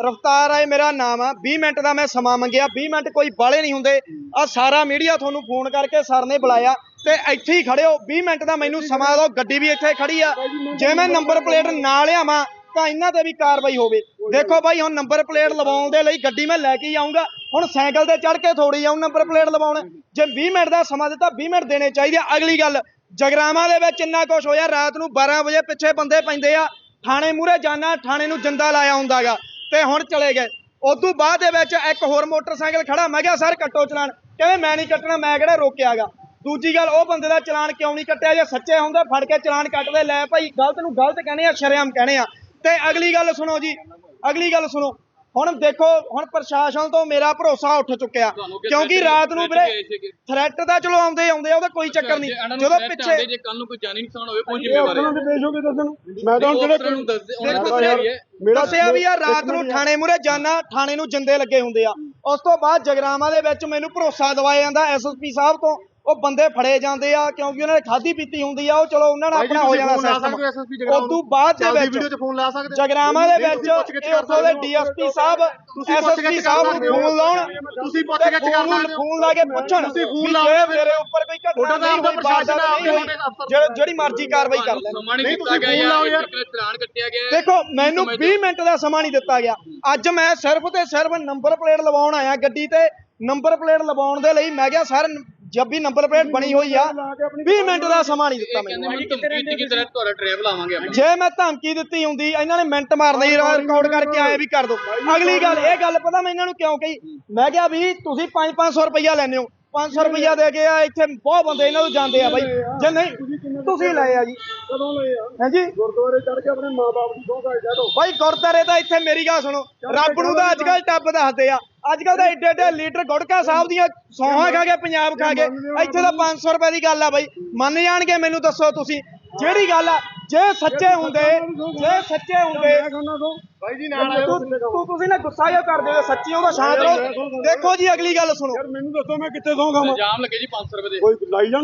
Speaker 1: ਰਫਤਾਰ ਆਏ ਮੇਰਾ ਨਾਮ ਆ। 20 ਮਿੰਟ ਦਾ ਮੈਂ ਸਮਾਂ ਮੰਗਿਆ। 20 ਮਿੰਟ ਕੋਈ ਬਾਲੇ ਨਹੀਂ ਹੁੰਦੇ। ਆ ਸਾਰਾ ਮੀਡੀਆ ਤੁਹਾਨੂੰ ਫੋਨ ਕਰਕੇ ਸਰ ਨੇ ਬੁਲਾਇਆ ਤੇ ਇੱਥੇ ਹੀ ਖੜੇ ਹੋ 20 ਮਿੰਟ ਦਾ ਮੈਨੂੰ ਸਮਾਂ ਦਿਓ। ਗੱਡੀ ਵੀ ਇੱਥੇ ਖੜੀ ਆ। ਜੇ ਮੈਂ ਨੰਬਰ ਪਲੇਟ ਨਾ ਲਿਆਵਾਂ ਤਾਂ ਇਹਨਾਂ ਤੇ ਵੀ ਕਾਰਵਾਈ ਹੋਵੇ। ਦੇਖੋ ਬਾਈ, ਹੁਣ ਨੰਬਰ ਪਲੇਟ ਲਵਾਉਣ ਦੇ ਲਈ ਗੱਡੀ ਮੈਂ ਲੈ ਕੇ ਹੀ ਆਉਂਗਾ ਹੁਣ ਸਾਈਕਲ ਤੇ ਚੜ ਕੇ ਥੋੜੀ ਆਉਂ ਨੰਬਰ ਪਲੇਟ ਲਵਾਉਣ। ਜੇ 20 ਮਿੰਟ ਦਾ ਸਮਾਂ ਦਿੱਤਾ 20 ਮਿੰਟ ਦੇਣੇ ਚਾਹੀਦੇ ਆ। ਅਗਲੀ ਗੱਲ, ਜਗਰਾਵਾਂ ਦੇ ਵਿੱਚ ਇੰਨਾ ਕੁਝ ਹੋਇਆ, ਰਾਤ ਨੂੰ 12 ਵਜੇ ਪਿੱਛੇ ਬੰਦੇ ਪੈਂਦੇ ਆ। ਥਾਣੇ ਮੂਰੇ ਜਾਣਾ, ਥਾਣੇ ਨੂੰ ਜਿੰਦਾ ਲਾਇਆ ਹੁੰਦਾਗਾ। ਤੇ ਹੁਣ ਚਲੇ ਗਏ। ਉਦੋਂ ਬਾਅਦ ਦੇ ਵਿੱਚ ਇੱਕ ਹੋਰ ਮੋਟਰਸਾਈਕਲ ਖੜਾ। ਮੈਂ ਕਿਹਾ, ਸਰ, ਕੱਟੋ ਚਲਾਨ। ਕਹਿੰਦੇ, ਮੈਂ ਨਹੀਂ ਕੱਟਣਾ, ਮੈਂ ਕਿਹੜਾ ਰੋਕਿਆਗਾ? ਦੂਜੀ ਗੱਲ, ਉਹ ਬੰਦੇ ਦਾ ਚਲਾਨ ਕਿਉਂ ਨਹੀਂ ਕੱਟਿਆ? ਜੇ ਸੱਚੇ ਹੁੰਦੇ, ਫੜ ਕੇ ਚਲਾਨ ਕੱਟਦੇ। ਲੈ ਭਾਈ, ਗਲਤ ਨੂੰ ਗਲਤ ਕਹਿੰਦੇ ਆ, ਸ਼ਰੇਆਮ ਕਹਿੰਦੇ ਆ। ਤੇ ਅਗਲੀ ਗੱਲ ਸੁਣੋ ਜੀ ਅਗਲੀ ਗੱਲ ਸੁਣੋ। ਹੁਣ ਦੇਖੋ ਹੁਣ ਪ੍ਰਸ਼ਾਸਨ ਤੋਂ ਮੇਰਾ ਭਰੋਸਾ ਉੱਠ ਚੁੱਕਿਆ। ਕਿਉਂਕਿ ਰਾਤ ਨੂੰ ਵੀਰੇ। ਥ੍ਰੈਟ ਤਾਂ ਚਲੋ ਆਉਂਦੇ ਆਉਂਦੇ ਆ ਉਹਦਾ ਕੋਈ ਚੱਕਰ ਨਹੀਂ। ਜਦੋਂ ਪਿੱਛੇ
Speaker 2: ਜੇ ਕੱਲ ਨੂੰ ਕੋਈ ਜਾਨੀ ਨੁਕਸਾਨ ਹੋਵੇ ਕੌਣ
Speaker 4: ਇਹ
Speaker 2: ਜ਼ਿੰਮੇਵਾਰ ਹੈ
Speaker 4: ਅਫਸਰਾਂ ਦੇ ਪੇਸ਼ ਹੋ ਕੇ ਦੱਸਣ ਮੈਂ ਤਾਂ ਹੁਣ
Speaker 2: ਉਹ
Speaker 4: ਜਿਹੜੇ
Speaker 2: ਅਫਸਰਾਂ ਨੂੰ ਦੱਸ- ਉਹਨਾਂ ਨੂੰ
Speaker 4: ਮੈਂ ਤਾਂ
Speaker 2: ਦੱਸਿਆ ਵੀ ਹੈ।
Speaker 4: ਮੇਰਾ
Speaker 1: ਦੱਸਿਆ ਵੀ ਆ ਰਾਤ ਨੂੰ ਥਾਣੇ ਮੂਰੇ ਜਾਣਾ ਥਾਣੇ ਨੂੰ ਜਿੰਦੇ ਲੱਗੇ ਹੁੰਦੇ ਆ। ਉਸ ਤੋਂ ਬਾਅਦ ਜਗਰਾਵਾਂ ਦੇ ਵਿੱਚ ਮੈਨੂੰ ਭਰੋਸਾ ਦਵਾਇਆ ਜਾਂਦਾ ਐਸਐਸਪੀ ਸਾਹਿਬ ਤੋਂ। ਉਹ ਬੰਦੇ ਫੜੇ ਜਾਂਦੇ ਆ ਕਿਉਂਕਿ ਉਹਨਾਂ ਨੇ ਖਾਦੀ ਪੀਤੀ ਹੁੰਦੀ ਆ ਉਹ ਚਲੋ ਉਹਨਾਂ ਨਾਲ ਆਪਣਾ ਹੋ ਜਾਣਾ ਸਿਸਟਮ ਉਸ ਤੋਂ ਬਾਅਦ ਦੇ ਵਿੱਚ
Speaker 6: ਵੀਡੀਓ 'ਚ ਫੋਨ ਲਾ ਸਕਦੇ
Speaker 1: ਜਗਰਾਵਾਂ ਦੇ ਵਿੱਚ ਉੱਥੋਂ ਦੇ। ਡੀਐਸਪੀ ਸਾਹਿਬ ਐਸਐਸਪੀ ਸਾਹਿਬ
Speaker 6: ਹੋ।
Speaker 1: ਫੋਨ ਲਾਉਣ
Speaker 6: ਤੁਸੀਂ ਪੁੱਛ ਗਿੱਛ ਕਰ ਸਕਦੇ ਹੋ।
Speaker 1: ਫੋਨ ਲਾ ਕੇ ਪੁੱਛਣ
Speaker 6: ਤੁਸੀਂ ਫੋਨ ਲਾਓ।
Speaker 1: ਮੇਰੇ ਉੱਪਰ ਕੋਈ ਘਟਨਾ ਨਹੀਂ ਵਾਰਦਾਤ
Speaker 6: ਪ੍ਰਸ਼ਾਸਨ ਅਫਸਰ
Speaker 1: ਜਿਹੜੀ- ਮਰਜ਼ੀ ਕਾਰਵਾਈ ਕਰ ਲੈਣ
Speaker 2: ਨਹੀਂ
Speaker 6: ਤੁਸੀਂ ਫੋਨ ਲਾਓ
Speaker 2: ਯਾਰ ਚਲਾਨ ਕੱਟਿਆ ਗਿਆ।
Speaker 1: ਦੇਖੋ ਮੈਨੂੰ
Speaker 2: ਸਮਝਦੇ
Speaker 1: 20 ਮਿੰਟ ਦਾ ਸਮਾਂ ਨਹੀਂ ਦਿੱਤਾ ਗਿਆ ਅੱਜ ਮੈਂ ਸਿਰਫ ਤੇ ਸਿਰਫ ਨੰਬਰ ਪਲੇਟ ਲਵਾਉਣ ਆਇਆ ਗੱਡੀ ਤੇ ਨੰਬਰ ਪਲੇਟ ਲਵਾਉਣ ਦੇ ਲਈ ਮੈਂ ਕਿਹਾ ਸਰ ਜਦ ਵੀ ਨੰਬਰ ਪਲੇਟ ਬਣੀ ਹੋਈ ਆ 20 ਮਿੰਟ ਦਾ ਸਮਾਂ ਨਹੀਂ ਦਿੱਤਾ ਮੈਨੂੰ।
Speaker 2: ਮੈਨੂੰ ਧਮਕੀ ਦਿੱਤੀ ਕਿ ਤੇਰਾ ਤੁਹਾਡਾ ਡਰਾਈਵ ਲਾਵਾਂਗੇ ਆਪਾਂ?
Speaker 1: ਜੇ ਮੈਂ ਧਮਕੀ ਦਿੱਤੀ ਹੁੰਦੀ ਇਹਨਾਂ ਨੇ ਮਿੰਟ ਮਾਰਨੇ ਹੀ ਰਿਕਾਰਡ ਕਰਕੇ ਆਏ ਵੀ ਕਰ ਦੋ। ਅਗਲੀ ਗੱਲ ਇਹ ਗੱਲ ਪਤਾ ਮੈਂ ਇਹਨਾਂ ਨੂੰ ਕਿਉਂ ਕਹੀ? ਮੈਂ ਕਿਹਾ ਵੀ ਤੁਸੀਂ 5-500 ਰੁਪਈਆ ਲੈਂਦੇ ਹੋ। 500 ਰੁਪਈਆ ਦੇ ਕੇ ਆ ਇੱਥੇ ਬਹੁਤ ਬੰਦੇ ਇਹਨਾਂ ਨੂੰ ਜਾਂਦੇ ਆ ਬਾਈ। ਜੇ ਨਹੀਂ ਤੁਸੀਂ ਲਏ ਆ ਜੀ।
Speaker 4: ਕਦੋਂ ਲਏ ਆ?
Speaker 1: ਹਾਂਜੀ
Speaker 4: ਗੁਰਦੁਆਰੇ ਚੜ ਕੇ ਆਪਣੇ ਮਾਪੇ ਦੀ ਸੌਂ ਖਾਈ ਜਾ ਦੋ
Speaker 1: ਬਾਈ ਗੁਰਦਾਰੇ ਤਾਂ ਇੱਥੇ ਮੇਰੀ ਗੱਲ ਸੁਣੋ। ਰੱਬ ਨੂੰ ਤਾਂ ਅੱਜ ਕੱਲ ਟੱਬ ਦੱਸਦੇ ਆ। ਅੱਜ ਕੱਲ ਤਾਂ ਏਡੇ ਏਡੇ ਲੀਡਰ ਗੁੜਕਾ ਸਾਹਿਬ ਦੀਆਂ ਸੌਹਾਂ ਖਾ ਕੇ ਪੰਜਾਬ ਖਾ ਕੇ। ਇੱਥੇ ਤਾਂ 500 ਰੁਪਏ ਦੀ ਗੱਲ ਆ ਬਾਈ। ਮੰਨ ਜਾਣਗੇ ਮੈਨੂੰ ਦੱਸੋ ਤੁਸੀਂ। ਜਿਹੜੀ ਗੱਲ ਆ ਜੇ ਸੱਚੇ ਹੁੰਦੇ ਜੇ ਸੱਚੇ ਹੁੰਦੇ।
Speaker 6: ਬਾਈ ਜੀ
Speaker 1: ਤੂੰ ਤੂੰ- ਤੁਸੀਂ ਨਾ ਗੁੱਸਾ ਜਿਹਾ ਕਰਦੇ ਹੋ ਸੱਚੀ ਉਹਦਾ ਸ਼ਾਂਤ ਰਹੋ। ਦੇਖੋ ਜੀ ਅਗਲੀ ਗੱਲ ਸੁਣੋ।
Speaker 4: ਯਾਰ ਮੈਨੂੰ ਦੱਸੋ ਮੈਂ ਕਿੱਥੇ ਸੌਂ ਖਾਵਾਂ?
Speaker 2: ਇਲਜ਼ਾਮ ਲੱਗੇ ਜੀ 500 ਰੁਪਏ ਦੇ।
Speaker 4: ਕੋਈ ਲਾਈ ਜਾਣ।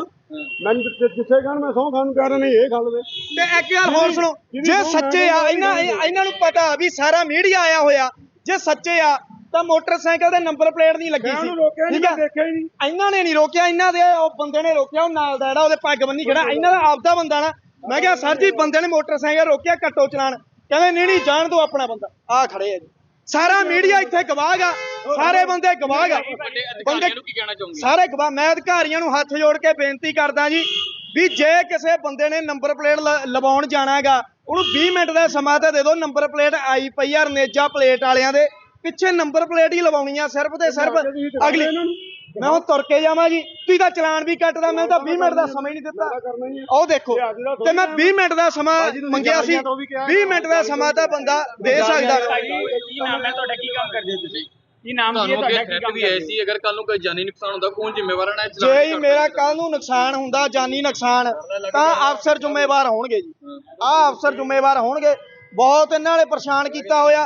Speaker 4: ਮੈਨੂੰ ਜਿੱਥੇ- ਕਹਿਣ ਮੈਂ ਸੌਂ ਖਾਣ ਨੂੰ ਕਹਿ ਰਹੇ ਨੇ ਇਹ ਗੱਲ ਵੇ।
Speaker 1: ਤੇ ਇੱਕ ਗੱਲ ਹੋਰ ਸੁਣੋ ਜੇ ਸੱਚੇ ਆ ਇਹਨਾਂ ਇਹ- ਇਹਨਾਂ ਨੂੰ ਪਤਾ ਵੀ ਸਾਰਾ ਮੀਡੀਆ ਆਇਆ ਹੋਇਆ। ਜੇ ਸੱਚੇ ਆ ਤਾਂ ਮੋਟਰਸਾਈਕਲ ਦੇ ਨੰਬਰ ਪਲੇਟ ਨਹੀਂ ਲੱਗੀ
Speaker 4: ਮੈਂ
Speaker 1: ਸੀ।
Speaker 4: ਨਹੀਂ
Speaker 1: ਠੀਕ?
Speaker 4: ਮੈਂ ਹੀ ਨਹੀਂ।
Speaker 1: ਇਹਨਾਂ ਨੇ ਨਹੀਂ ਰੋਕਿਆ ਇਹਨਾਂ ਦੇ ਉਹ ਬੰਦੇ ਨੇ ਰੋਕਿਆ ਉਹ ਨਾਲ ਦਾ ਜਿਹੜਾ ਉਹਦੇ ਪੱਗ ਬੰਨੀ ਖੜਾ ਇਹਨਾਂ ਦਾ ਆਪਦਾ ਬੰਦਾ ਨਾ ਮੈਂ ਕਿਹਾ ਸਰ ਜੀ ਬੰਦੇ ਨੇ ਮੋਟਰਸਾਈਕਲ ਰੋਕਿਆ ਕੱਟੋ ਚਲਾਨ ਕਹਿੰਦੇ ਨਹੀਂ ਨਹੀਂ ਜਾਣ ਦਿਓ ਆਪਣਾ ਬੰਦਾ। ਆ ਖੜੇ ਆ ਜੀ। ਸਾਰਾ ਮੀਡੀਆ ਇੱਥੇ ਗਵਾਹ ਗਾ ਸਾਰੇ ਬੰਦੇ ਗਵਾਹ
Speaker 2: ਵੱਡੇ ਅਧਿਕਾਰੀਆਂ ਨੂੰ ਕੀ ਕਹਿਣਾ ਚਾਹੋਗੇ?
Speaker 1: ਸਾਰੇ ਗਵਾਹ। ਮੈਂ ਅਧਿਕਾਰੀਆਂ ਨੂੰ ਹੱਥ ਜੋੜ ਕੇ ਬੇਨਤੀ ਕਰਦਾ ਜੀ ਵੀ ਜੇ ਕਿਸੇ ਬੰਦੇ ਨੇ ਨੰਬਰ ਪਲੇਟ ਲਵਾਉਣ ਜਾਣਾ ਹੈਗਾ ਉਹਨੂੰ 20 ਮਿੰਟ ਦਾ ਸਮਾਂ ਤਾਂ ਦੇ ਦਿਓ। ਨੰਬਰ ਪਲੇਟ ਆਈ ਪਈ ਆ ਰਨੇਜਾ ਪਲੇਟ ਵਾਲਿਆਂ ਦੇ। ਪਿੱਛੇ ਨੰਬਰ ਪਲੇਟ ਹੀ ਲਵਾਉਣੀ ਆ ਸਿਰਫ ਤੇ ਸਿਰਫ ਅਗਲੀ ਮੈਂ ਹੁਣ ਤੁਰ ਕੇ ਜਾਵਾਂ ਜੀ। ਤੁਸੀਂ ਤਾਂ ਚਲਾਨ ਵੀ ਕੱਟਦਾ ਮੈਂ ਤਾਂ 20 ਮਿੰਟ ਦਾ ਸਮਾਂ ਹੀ ਨਹੀਂ ਦਿੱਤਾ। ਉਹ ਦੇਖੋ ਤੇ ਮੈਂ 20 ਮਿੰਟ ਦਾ ਸਮਾਂ ਮੰਗਿਆ ਸੀ 20 ਮਿੰਟ ਦਾ ਸਮਾਂ ਤਾਂ ਬੰਦਾ ਦੇ ਸਕਦਾ।
Speaker 7: ਕੀ ਨਾਮ ਹੈ ਤੁਹਾਡਾ ਕੀ ਕੰਮ ਕਰਦੇ ਹੋ ਤੁਸੀਂ? ਕੀ ਨਾਮ ਕੀ ਹੈ
Speaker 2: ਤੁਹਾਨੂੰ ਅੱਗੇ
Speaker 7: ਤੁਹਾਡਾ ਕੀ
Speaker 2: ਥ੍ਰੈਟ
Speaker 7: ਕੰਮ
Speaker 2: ਵੀ
Speaker 7: ਕਰਦੇ
Speaker 2: ਆਈ ਸੀ ਅਗਰ ਕੱਲ ਨੂੰ ਕੋਈ ਜਾਨੀ ਨੁਕਸਾਨ ਹੁੰਦਾ ਕੌਣ ਜ਼ਿੰਮੇਵਾਰ ਹੈ
Speaker 1: ਜੇ ਹੀ ਮੇਰਾ ਕੱਲ ਨੂੰ ਨੁਕਸਾਨ ਹੁੰਦਾ ਜਾਨੀ ਨੁਕਸਾਨ ਤਾਂ ਅਫਸਰ ਜ਼ਿੰਮੇਵਾਰ ਹੋਣਗੇ ਜੀ। ਆਹ ਅਫਸਰ ਜ਼ਿੰਮੇਵਾਰ ਹੋਣਗੇ। ਬਹੁਤ ਇਹਨਾਂ ਨੇ ਪਰੇਸ਼ਾਨ ਕੀਤਾ ਹੋਇਆ।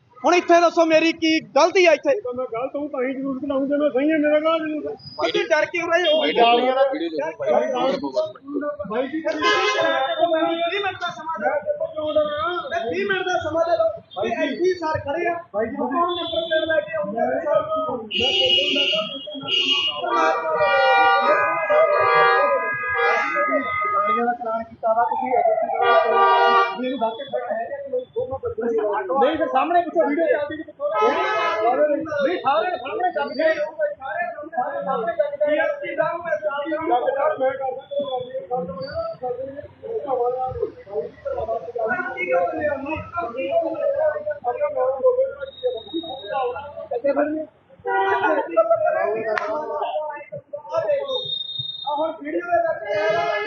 Speaker 1: ਹੁਣ ਇੱਥੇ ਦੱਸੋ ਮੇਰੀ ਕੀ ਗਲਤੀ ਆ ਇੱਥੇ
Speaker 4: ਮੈਂ ਗਲਤ ਹੂੰ ਤਾਂ ਹੀ ਜ਼ਰੂਰ ਕਰਾਉਂ ਜੇ ਮੈਂ ਸਹੀ ਹੈ ਮੇਰਾ ਗਲਤ ਜ਼ਰੂਰ ਹੈ।
Speaker 1: ਡਰ ਕਿਉਂ ਰਹੇ ਹੋ
Speaker 2: ਵੀਡੀਓ
Speaker 1: ਭਾਈ ਜੀ 20 ਮਿੰਟ ਦਾ ਸਮਾਂ ਦੇ ਦਿਓ 20 ਮਿੰਟ ਦਾ ਸਮਾਂ ਦੇ ਦਿਓ ਭਾਈ ਜੀ ਸਰ ਖੜੇ ਆ ਭਾਈ ਜੀ ਕੌਣ ਨੰਬਰ ਪਲੇਟ ਲੈ ਕੇ ਆਉਂਦੇ ਗਾੜੀਆਂ ਦਾ ਚਲਾਨ ਕੀਤਾ ਵਾ ਤੁਸੀਂ ਮੈਨੂੰ ਹੈ ਕੀ ਦਾ ਮੈਂ ਚੱਲਦੀ ਹੁਣ ਵੀਡੀਓ ਦੇ ਵਿੱਚ ਇਹ ਨਾ ਕਿ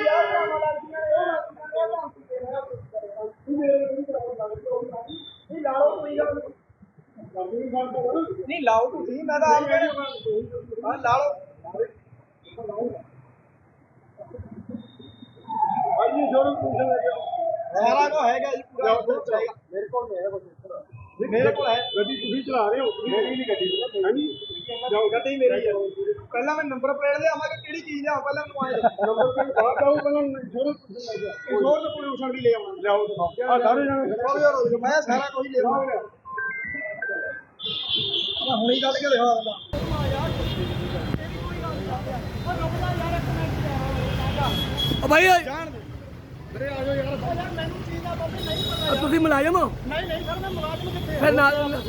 Speaker 1: ਆਹ ਡਰਾਮਾ ਲੱਗਦੀਆਂ ਨੇ, ਉਹ ਲੱਗਦੀਆਂ ਨੇ, ਉਹ ਲੱਗਦੀਆਂ ਨੇ। ਤੂੰ ਮੇਰੇ ਨਾਲ ਨਹੀਂ ਕਰਾਉਂਦਾ ਨਹੀਂ ਲਾਓ ਕੋਈ ਗੱਲ ਨਹੀਂ ਨਹੀਂ ਲਾਓ ਤੁਸੀਂ ਮੈਂ ਤਾਂ ਆਪ ਹਾਂ ਲਾ ਲਓ
Speaker 4: ਭਾਈ ਜੀ ਜੋਰ ਪੁੱਛਣ ਲੱਗੇ
Speaker 1: ਸਾਰਾ ਕੁਝ ਹੈਗਾ ਜੀ ਪੂਰਾ ਮੇਰੇ ਕੋਲ ਨਹੀਂ ਹੈਗਾ ਕੁਝ
Speaker 4: ਤੁਸੀਂ
Speaker 1: ਪਹਿਲਾਂ ਮੈਂ ਨੰਬਰ ਪਲੇਟ ਲਿਆਵਾਂ ਕਿ ਕਿਹੜੀ ਚੀਜ਼ ਲਿਆਵਾਂ ਪਹਿਲਾਂ ਮੈਨੂੰ ਆਏ
Speaker 4: ਨੰਬਰ ਤੇ ਬਾਹਰ ਜਾਓ ਪਹਿਲਾਂ ਜੋਰ ਪੁੱਛਣ ਲੱਗੇ
Speaker 1: ਹੋਰ ਤਾਂ ਪੋਲੂਸ਼ਨ ਵੀ ਲੈ ਆਉਣਾ।
Speaker 4: ਲਿਆਓ ਆ ਸਾਰੇ ਜਣੇ
Speaker 1: ਮੈਂ ਸਾਰਾ ਕੁਝ ਲੈ ਆਉਂਗਾ ਮੈਂ ਹੁਣੇ ਕੱਢ ਕੇ ਦਿਖਾ ਦਿੰਦਾ।
Speaker 5: ਓ ਭਾਈ
Speaker 1: ਜਾਣ ਦੇ। ਵੀਰੇ ਆ ਜਾਓ ਯਾਰ। ਮੈਨੂੰ ਚੀਜ਼ ਦਾ ਪਤਾ ਨਹੀਂ ਪਤਾ
Speaker 5: ਆ ਤੁਸੀਂ ਮੁਲਾਜ਼ਮ ਹੋ?
Speaker 1: ਨਹੀਂ ਨਹੀਂ ਸਰ ਮੈਂ ਮੁਲਾਜ਼ਮ ਕਿੱਥੇ
Speaker 5: ਫਿਰ ਨਾਲ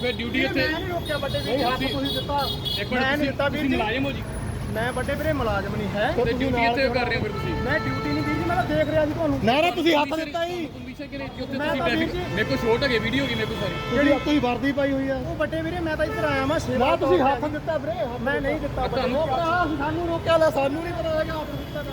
Speaker 2: ਫਿਰ ਡਿਊਟੀ
Speaker 1: ਮੈਂ ਨਹੀਂ ਰੋਕਿਆ ਵੱਡੇ ਵੀਰ ਹੱਥ ਤੁਸੀਂ ਦਿੱਤਾ।
Speaker 2: ਇੱਕ
Speaker 1: ਮੈਂ ਨਹੀਂ ਦਿੱਤਾ ਵੀਰ ਜੀ।
Speaker 2: ਮੁਲਾਜ਼ਮ ਹੋ ਜੀ।
Speaker 1: ਮੈਂ ਵੱਡੇ ਵੀਰੇ ਮੁਲਾਜ਼ਮ ਨਹੀਂ ਹੈ।
Speaker 2: ਤੇ ਡਿਊਟੀ ਇੱਥੇ ਕਰ ਰਹੇ ਹੋ ਫਿਰ ਤੁਸੀਂ?
Speaker 1: ਮੈਂ ਡਿਊਟੀ ਨਹੀਂ ਵੀਰ ਜੀ ਮੈਂ ਤਾਂ ਦੇਖ ਰਿਹਾ ਜੀ ਤੁਹਾਨੂੰ।
Speaker 6: ਨਾਰਾ ਤੁਸੀਂ ਹੱਥ ਦਿੱਤਾ ਹੀ।
Speaker 1: ਮੈਂ
Speaker 2: ਤੁਸੀਂ ਮੇਰੇ ਕੋਲ ਸ਼ੋਟ ਹੈਗੇ ਵੀਡੀਓ ਹੈਗੀ ਮੇਰੇ ਕੋਲ ਸਾਰੀ
Speaker 6: ਜਿਹੜੀ ਤੁਸੀਂ ਵਰਦੀ ਪਾਈ ਹੋਈ ਆ।
Speaker 1: ਉਹ ਵੱਡੇ ਵੀਰੇ ਮੈਂ ਤਾਂ ਇੱਧਰ ਆਇਆ ਮੈਂ ਸੇਵਾ
Speaker 6: ਨਾ ਤੁਸੀਂ ਹੱਥ ਦਿੱਤਾ ਵੀਰੇ
Speaker 1: ਮੈਂ ਨਹੀਂ ਦਿੱਤਾ।
Speaker 2: ਤੁਹਾਨੂੰ
Speaker 6: ਸਾਨੂੰ ਰੋਕਿਆ ਲੈ ਸਾਨੂੰ ਨਹੀਂ ਪਤਾ ਹੈਗਾ ਹੱਥ ਦਿੱਤਾ ਦਾ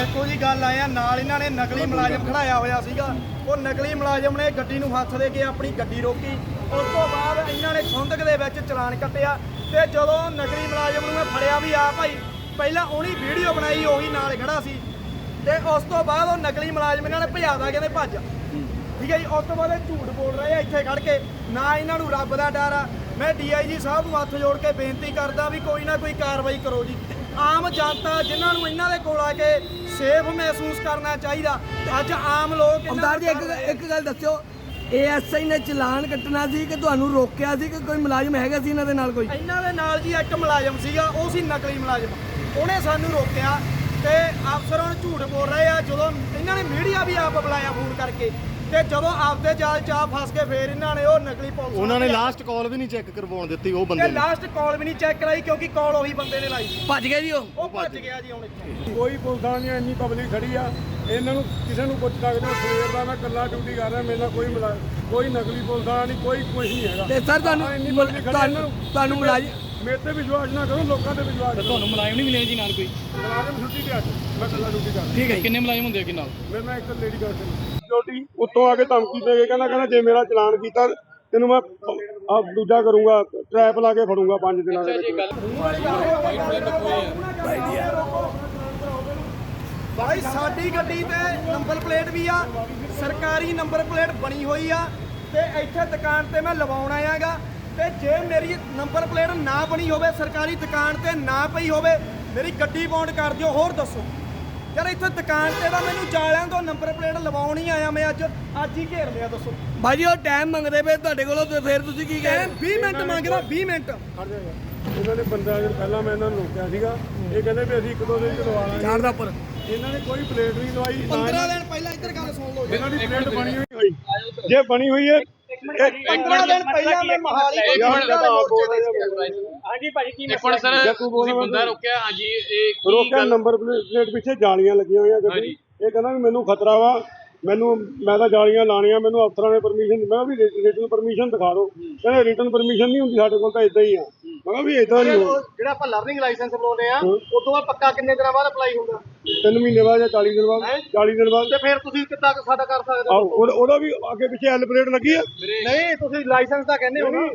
Speaker 1: ਦੇਖੋ ਜੀ ਗੱਲ ਆਇਆ ਨਾਲ ਇਹਨਾਂ ਨੇ ਨਕਲੀ ਮੁਲਾਜ਼ਮ ਖੜਾਇਆ ਹੋਇਆ ਸੀਗਾ। ਉਹ ਨਕਲੀ ਮੁਲਾਜ਼ਮ ਨੇ ਗੱਡੀ ਨੂੰ ਹੱਥ ਦੇ ਕੇ ਆਪਣੀ ਗੱਡੀ ਰੋਕੀ। ਉਸ ਤੋਂ ਬਾਅਦ ਇਹਨਾਂ ਨੇ ਖੁੰਦਕ ਦੇ ਵਿੱਚ ਚਲਾਨ ਕੱਟਿਆ ਤੇ ਜਦੋਂ ਨਕਲੀ ਮੁਲਾਜ਼ਮ ਨੂੰ ਮੈਂ ਫੜਿਆ ਵੀ ਆ ਭਾਈ ਪਹਿਲਾਂ ਉਹਨੀ ਵੀਡੀਓ ਬਣਾਈ ਉਹੀ ਨਾਲ ਖੜਾ ਸੀ। ਤੇ ਉਸ ਤੋਂ ਬਾਅਦ ਉਹ ਨਕਲੀ ਮੁਲਾਜ਼ਮ ਇਹਨਾਂ ਨੇ ਭਜਾਦਾ ਕਹਿੰਦੇ ਭੱਜ। ਠੀਕ ਹੈ ਜੀ ਉਸ ਤੋਂ ਬਾਅਦ ਇਹ ਝੂਠ ਬੋਲ ਰਹੇ ਆ ਇੱਥੇ ਖੜ ਕੇ। ਨਾ ਇਹਨਾਂ ਨੂੰ ਰੱਬ ਦਾ ਡਰ ਆ। ਮੈਂ ਡੀਆਈਜੀ ਸਾਹਿਬ ਨੂੰ ਹੱਥ ਜੋੜ ਕੇ ਬੇਨਤੀ ਕਰਦਾ ਵੀ ਕੋਈ ਨਾ ਕੋਈ ਕਾਰਵਾਈ ਕਰੋ ਜੀ। ਆਮ ਜਨਤਾ ਜਿਨ੍ਹਾਂ ਨੂੰ ਇਹਨਾਂ ਦੇ ਕੋਲ ਆ ਕੇ ਸੇਫ ਮਹਿਸੂਸ ਕਰਨਾ ਚਾਹੀਦਾ। ਅੱਜ ਆਮ ਲੋਕ ਇਹਨਾਂ
Speaker 5: ਅਮਦਾਰ ਜੀ ਇੱਕ
Speaker 1: ਨੂੰ
Speaker 5: ਇੱਕ ਗੱਲ ਦੱਸਿਓ ਏਐਸਆਈ ਨੇ ਚਲਾਨ ਕੱਟਣਾ ਸੀ ਕਿ ਤੁਹਾਨੂੰ ਰੋਕਿਆ ਸੀ ਕਿ ਕੋਈ ਮੁਲਾਜ਼ਮ ਹੈਗਾ ਸੀ ਇਹਨਾਂ ਦੇ ਨਾਲ ਕੋਈ?
Speaker 1: ਇਹਨਾਂ ਦੇ ਨਾਲ ਜੀ ਇੱਕ ਮੁਲਾਜ਼ਮ ਸੀਗਾ ਉਹ ਸੀ ਨਕਲੀ ਮੁਲਾਜ਼ਮ। ਉਹਨੇ ਸਾਨੂੰ ਰੋਕਿਆ ਤੇ ਅਫਸਰ ਹੁਣ ਝੂਠ ਬੋਲ ਰਹੇ ਆ ਜਦੋਂ ਇਹਨਾਂ ਨੇ ਮੀਡੀਆ ਵੀ ਆਪ ਬੁਲਾਇਆ ਫੋਨ ਕਰਕੇ। ਤੇ ਜਦੋਂ ਆਪਦੇ ਜਾਲ ਚ ਆ ਫਸ ਕੇ ਫੇਰ ਇਹਨਾਂ ਨੇ ਉਹ ਨਕਲੀ ਪੁਲਿਸ
Speaker 6: ਉਹਨਾਂ ਨੇ ਲਾਸਟ ਕਾਲ ਵੀ ਨਹੀਂ ਚੈੱਕ ਕਰਵਾਉਣ ਦਿੱਤੀ ਉਹ
Speaker 1: ਤੇ
Speaker 6: ਬੰਦੇ ਨੇ।
Speaker 1: ਲਾਸਟ ਕਾਲ ਵੀ ਨਹੀਂ ਚੈੱਕ ਕਰਾਈ ਕਿਉਂਕਿ ਕਾਲ ਉਹੀ ਬੰਦੇ ਨੇ ਲਾਈ ਸੀ।
Speaker 5: ਭੱਜ ਗਏ ਜੀ ਉਹ?
Speaker 1: ਉਹ ਭੱਜ ਗਿਆ ਜੀ ਹੁਣ ਇੱਥੋਂ।
Speaker 4: ਕੋਈ ਪੁਲਿਸਾਂ ਨਹੀਂ ਇੰਨੀ ਪਬਲਿਕ ਖੜੀ ਆ ਇਹਨਾਂ ਨੂੰ ਕਿਸੇ ਨੂੰ ਪੁੱਛ ਸਕਦੇ ਸਵੇਰ ਦਾ ਮੈਂ ਇਕੱਲਾ ਡਿਊਟੀ ਕਰ ਰਿਹਾ ਮੇਰੇ ਨਾਲ ਕੋਈ ਮਿਲਾ ਕੋਈ ਨਕਲੀ ਪੁਲਿਸਾਂ ਨਹੀਂ ਕੋਈ ਕੁਝ ਨਹੀਂ ਹੈਗਾ।
Speaker 5: ਤੇ ਸਰ ਤੁਹਾਨੂੰ ਮੁਲ- ਤੁਹਾਨੂੰ। ਤੁਹਾਨੂੰ ਮੁਲਾਜ਼ਮ
Speaker 4: ਮੇਰੇ ਤੇ ਵਿਸ਼ਵਾਸ ਨਾ ਕਰੋ ਲੋਕਾਂ ਤੇ ਵਿਸ਼ਵਾਸ ਕਰੋ।
Speaker 2: ਤੁਹਾਨੂੰ ਮੁਲਾਜ਼ਮ ਨਹੀਂ ਮਿਲੇ ਜੀ ਨਾਲ ਕੋਈ?
Speaker 4: ਮੁਲਾਜ਼ਮ ਛੁੱਟੀ ਤੇ ਅੱਜ ਮੈਂ ਇਕੱਲਾ ਡਿਊਟੀ ਕਰ
Speaker 5: ਠੀਕ ਹੈ ਜੀ।
Speaker 2: ਕਿੰਨੇ ਮੁਲਾਜ਼ਮ ਹੁੰਦੇ ਅੱਗੇ ਨਾਲ?
Speaker 4: ਮੇਰੇ ਨਾਲ ਇੱਕ ਲੇਡੀ ਗਰਲ ਸਿਕਿਉਰਿਟੀ ਉੱਤੋਂ ਆ ਕੇ ਧਮਕੀ ਦੇ ਕੇ ਕਹਿੰਦਾ ਕਹਿੰਦਾ ਜੇ ਮੇਰਾ ਚਲਾਨ ਕੀਤਾ ਤੈਨੂੰ ਮੈਂ ਆ ਦੂਜਾ ਕਰੂੰਗਾ ਟ੍ਰੈਪ ਲਾ ਕੇ ਫੜੂੰਗਾ 5 ਦਿਨਾਂ ਦੇ ਵਿੱਚ।
Speaker 1: ਭਾਈ ਸਾਡੀ ਗੱਡੀ ਤੇ ਨੰਬਰ ਪਲੇਟ ਵੀ ਆ ਸਰਕਾਰੀ ਨੰਬਰ ਪਲੇਟ ਬਣੀ ਹੋਈ ਆ ਤੇ ਇੱਥੇ ਦੁਕਾਨ ਤੇ ਮੈਂ ਲਵਾਉਣ ਆਇਆਗਾ। ਤੇ ਜੇ ਮੇਰੀ ਨੰਬਰ ਪਲੇਟ ਨਾ ਬਣੀ ਹੋਵੇ ਸਰਕਾਰੀ ਦੁਕਾਨ ਤੇ ਨਾ ਪਈ ਹੋਵੇ ਮੇਰੀ ਗੱਡੀ ਬੌਂਡ ਕਰ ਦਿਓ ਹੋਰ ਦੱਸੋ। ਯਾਰ ਇੱਥੇ ਦੁਕਾਨ ਤੇ ਤਾਂ ਮੈਨੂੰ ਜਾਲਿਆਂ ਤੋਂ ਨੰਬਰ ਪਲੇਟ ਲਵਾਉਣ ਹੀ ਆਇਆ ਮੈਂ ਅੱਜ ਅੱਜ ਹੀ ਘੇਰ ਲਿਆ ਦੱਸੋ।
Speaker 5: ਭਾਜੀ ਉਹ ਟਾਈਮ ਮੰਗਦੇ ਪਏ ਤੁਹਾਡੇ ਕੋਲੋਂ ਤੇ ਫਿਰ ਤੁਸੀਂ ਕੀ ਕਹੇ?
Speaker 1: ਟਾਈਮ 20 ਮਿੰਟ ਮੰਗਦਾ 20 ਮਿੰਟ।
Speaker 4: ਖੜ ਜਾਏਗਾ ਇਹਨਾਂ ਨੇ ਬੰਦਾ ਜਦੋਂ ਪਹਿਲਾਂ ਮੈਂ ਇਹਨਾਂ ਨੂੰ ਰੋਕਿਆ ਸੀਗਾ ਇਹ ਕਹਿੰਦੇ ਵੀ ਅਸੀਂ ਇੱਕ ਦੋ ਦਿਨ ਚ ਲਵਾ ਲਾਂਗੇ।
Speaker 5: ਚਾਰ ਦਾ ਉੱਪਰ।
Speaker 4: ਇਹਨਾਂ ਨੇ ਕੋਈ ਪਲੇਟ ਨਹੀਂ ਲਵਾਈ ਨਾ
Speaker 1: 15 ਦਿਨ ਪਹਿਲਾਂ ਇੱਧਰ ਗੱਲ ਸੁਣ ਲਓ।
Speaker 4: ਇਹਨਾਂ ਦੀ ਪਲੇਟ ਬਣੀ ਹੋਈ ਹੋਈ। ਜੇ ਬਣੀ ਹੋਈ ਹੈ
Speaker 1: 15 ਦਿਨ ਪਹਿਲਾਂ ਮੈਂ ਮਹਾਲੀ
Speaker 4: ਬੋਲ ਰਿਹਾ
Speaker 7: ਹਾਂਜੀ ਭਾਜੀ ਕੀ
Speaker 2: ਇੱਕ ਮਿੰਟ ਸਰ ਤੁਸੀਂ ਬੰਦਾ ਰੋਕਿਆ ਹਾਂਜੀ ਇਹ ਕੀ
Speaker 4: ਰੋਕਿਆ
Speaker 2: ਗੱਲ?
Speaker 4: ਨੰਬਰ ਪਲੇਟ ਪਿੱਛੇ ਜਾਲੀਆਂ ਲੱਗੀਆਂ ਹੋਈਆਂ ਗੱਡੀ। ਇਹ ਕਹਿੰਦਾ ਵੀ ਮੈਨੂੰ ਖਤਰਾ ਵਾ ਮੈਨੂੰ ਮੈਂ ਤਾਂ ਜਾਲੀਆਂ ਲਾਣੀਆਂ ਮੈਨੂੰ ਅਫਸਰਾਂ ਨੇ ਪਰਮਿਸ਼ਨ ਮੈਂ ਵੀ ਰਿਟਨ ਪਰਮਿਸ਼ਨ ਦਿਖਾ ਦਿਓ। ਕਹਿੰਦੇ ਰਿਟਨ ਪਰਮਿਸ਼ਨ ਨਹੀਂ ਹੁੰਦੀ ਸਾਡੇ ਕੋਲ ਤਾਂ ਇਦਾਂ ਹੀ ਆ। ਮੈਂ ਕਿਹਾ ਵੀ ਇਦਾਂ ਨਹੀਂ ਹੋ
Speaker 6: ਜਿਹੜਾ ਆਪਾਂ ਲਰਨਿੰਗ ਲਾਇਸੈਂਸ ਬਣਾਉਂਦੇ ਆ ਉਸ ਤੋਂ ਬਾਅਦ ਪੱਕਾ ਕਿੰਨੇ ਦਿਨਾਂ ਬਾਅਦ ਅਪਲਾਈ ਹੁੰਦਾ?
Speaker 4: ਤਿੰਨ ਮਹੀਨੇ ਬਾਅਦ ਜਾਂ 40 ਦਿਨ ਬਾਅਦ 40 ਦਿਨ ਬਾਅਦ।
Speaker 6: ਤੇ ਫਿਰ ਤੁਸੀਂ ਕਿੱਦਾਂ ਸਾਡਾ ਕਰ ਸਕਦੇ
Speaker 4: ਆਹੋ ਉਹਦਾ- ਵੀ ਅੱਗੇ ਪਿੱਛੇ ਐਲ ਪਲੇਟ ਲੱਗੀ ਆ।
Speaker 6: ਨਹੀਂ ਤੁਸੀਂ ਲਾਇਸੈਂਸ ਤਾਂ ਕਹਿੰਦੇ ਹੋ ਨਾ।